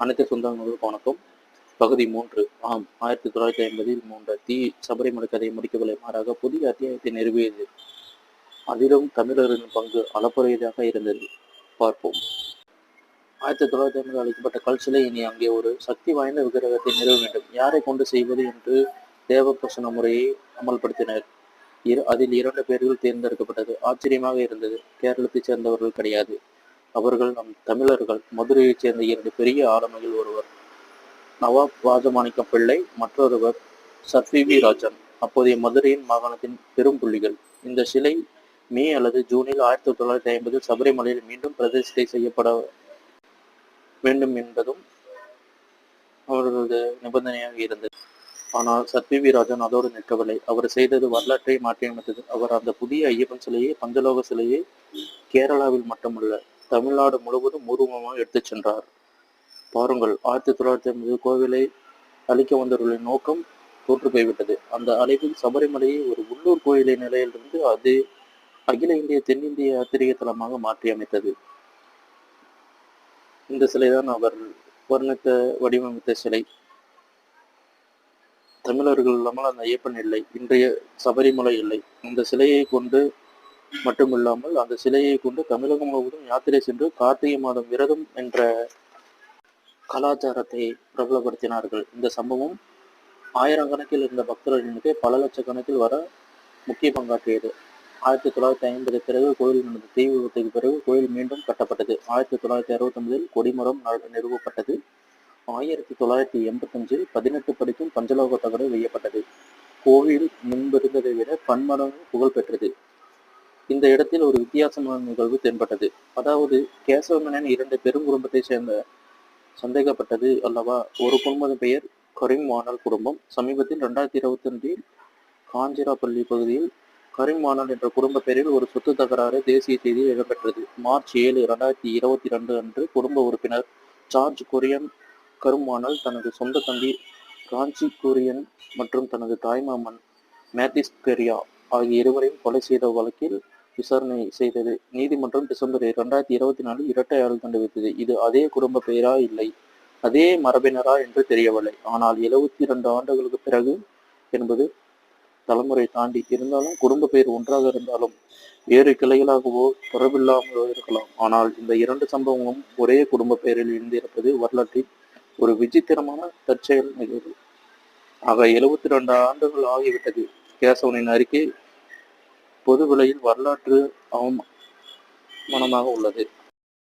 அனைத்து சொந்தங்களுக்கும் வணக்கம். பகுதி மூன்று. ஆம் ஆயிரத்தி தொள்ளாயிரத்தி ஐம்பதில் மூன்ற தீ சபரிமலை கதையை முடிக்கவில்லை. மாறாக புதிய அத்தியாயத்தை நிறுவியது. அதிலும் தமிழரின் பங்கு அளப்பரியதாக இருந்தது. பார்ப்போம். ஆயிரத்தி தொள்ளாயிரத்தி ஐம்பது அளிக்கப்பட்ட கல் சிலை இனி அங்கே ஒரு சக்தி வாய்ந்த விக்கிரகத்தை நிறுவ வேண்டும். யாரை கொண்டு செய்வது என்று தேவபிரசன முறையை அமல்படுத்தினர். இரு அதில் இரண்டு பேர்கள் தேர்ந்தெடுக்கப்பட்டது. ஆச்சரியமாக இருந்தது. கேரளத்தைச் சேர்ந்தவர்கள் கிடையாது. அவர்கள் நம் தமிழர்கள் மதுரையைச் சேர்ந்த இரண்டு பெரிய ஆளுமைகள் ஒருவர் நவாப் ராஜமாணிக்கம் பிள்ளை மற்றொருவர் சர்பிவி ராஜன். அப்போதைய மதுரையின் மாகாணத்தின் பெரும் புள்ளிகள் இந்த சிலை மே அல்லது ஜூனில் ஆயிரத்தி தொள்ளாயிரத்தி ஐம்பதில் சபரிமலையில் மீண்டும் பிரதிஷ்டை செய்யப்பட வேண்டும் என்பதும் அவர்களது நிபந்தனையாக இருந்தது. ஆனால் சத்யவி ராஜன் அதோடு நிற்கவில்லை. அவர் செய்தது வரலாற்றை மாற்றியமைத்தது. அவர் அந்த புதிய ஐயப்பன் சிலையை பஞ்சலோக சிலையை கேரளாவில் மட்டுமல்ல தமிழ்நாடு முழுவதும் ஊர்வலமாக எடுத்துச் சென்றார். பாருங்கள் ஆயிரத்தி தொள்ளாயிரத்தி ஐம்பது கோவிலை அழிக்க வந்தவர்களின் நோக்கம் தோற்று போய்விட்டது. அந்த அழைப்பில் சபரிமலையை ஒரு உள்ளூர் கோயிலை நிலையிலிருந்து அது அகில இந்திய தென்னிந்திய யாத்திரிகை தலமாக மாற்றி அமைத்தது. இந்த சிலைதான் அவர் வர்ணித்த வடிவமைத்த சிலை. தமிழர்கள் இல்லாமல் அந்த ஐயப்பன் இல்லை இன்றைய சபரிமலை இல்லை. அந்த சிலையை கொண்டு மட்டுமில்லாமல் அந்த சிலையை கொண்டு தமிழகம் முழுவதும் யாத்திரை சென்று கார்த்திகை மாதம் விரதம் என்ற கலாச்சாரத்தை பிரபலப்படுத்தினார்கள். இந்த சம்பவம் ஆயிரக்கணக்கில் இருந்த பக்தர்கள் எண்ணிக்கை பல லட்சக்கணக்கில் வர முக்கிய பங்காற்றியது. ஆயிரத்தி தொள்ளாயிரத்தி ஐம்பது பிறகு கோயில் நடந்த தீ விபத்துக்கு பிறகு கோயில் மீண்டும் கட்டப்பட்டது. ஆயிரத்தி தொள்ளாயிரத்தி அறுபத்தொன்பதில் கொடிமரம் நிறுவப்பட்டது. ஆயிரத்தி தொள்ளாயிரத்தி எண்பத்தஞ்சில் பதினெட்டு படிக்கும் பஞ்சலோக தகடு வெய்யப்பட்டது. கோவில் முன்பிருந்ததை விட பன்மடங்கு புகழ் பெற்றது இந்த இடத்தில் ஒரு வித்தியாசமான நிகழ்வு தென்பட்டது. அதாவது கேசவமேனன் இரண்டு பெரும் குடும்பத்தை சேர்ந்த சந்தேகப்பட்டது அல்லவா? ஒரு குடும்பத்தின் பெயர் கரீம் வானல் குடும்பம். சமீபத்தில் ரெண்டாயிரத்தி இருபத்தி ரெண்டில் காஞ்சிராப்பள்ளி பகுதியில் கரீம் வானல் என்ற குடும்ப பெயரில் ஒரு சொத்து தகராறு தேசிய செய்தியில் இடம்பெற்றது. மார்ச் ஏழு ரெண்டாயிரத்தி இருபத்தி ரெண்டு அன்று குடும்ப உறுப்பினர் ஜார்ஜ் கொரியன் கரும்வானல் தனது சொந்த தம்பி ராஞ்சி கொரியன் மற்றும் தனது தாய்மாமன் மேத்திஸ் பெரியா ஆகிய இருவரையும் கொலை செய்த வழக்கில் விசாரணை செய்தது. நீதிமன்றம் டிசம்பர் இரண்டாயிரத்தி இருபத்தி நாலில் இரட்டை ஆயுள் தண்டனை விதித்தது. இது அதே குடும்ப பெயரா இல்லை அதே மரபினரா என்று தெரியவில்லை. ஆனால் எழுபத்தி இரண்டு ஆண்டுகளுக்கு பிறகு என்பது தலைமுறை தாண்டி இருந்தாலும் குடும்ப பெயர் ஒன்றாக இருந்தாலும் வேறு கிளைகளாகவோ தொடர்பில்லாமலோ இருக்கலாம். ஆனால் இந்த இரண்டு சம்பவங்களும் ஒரே குடும்ப பெயரில் இருந்திருப்பது வரலாற்றில் ஒரு விசித்திரமான தற்செயல் நிகழ்வு. ஆக எழுபத்தி ரெண்டு ஆண்டுகள் ஆகிவிட்டது. கேசவனின் அறிக்கை பொது விலையில் வரலாற்று அவமானமாக உள்ளது.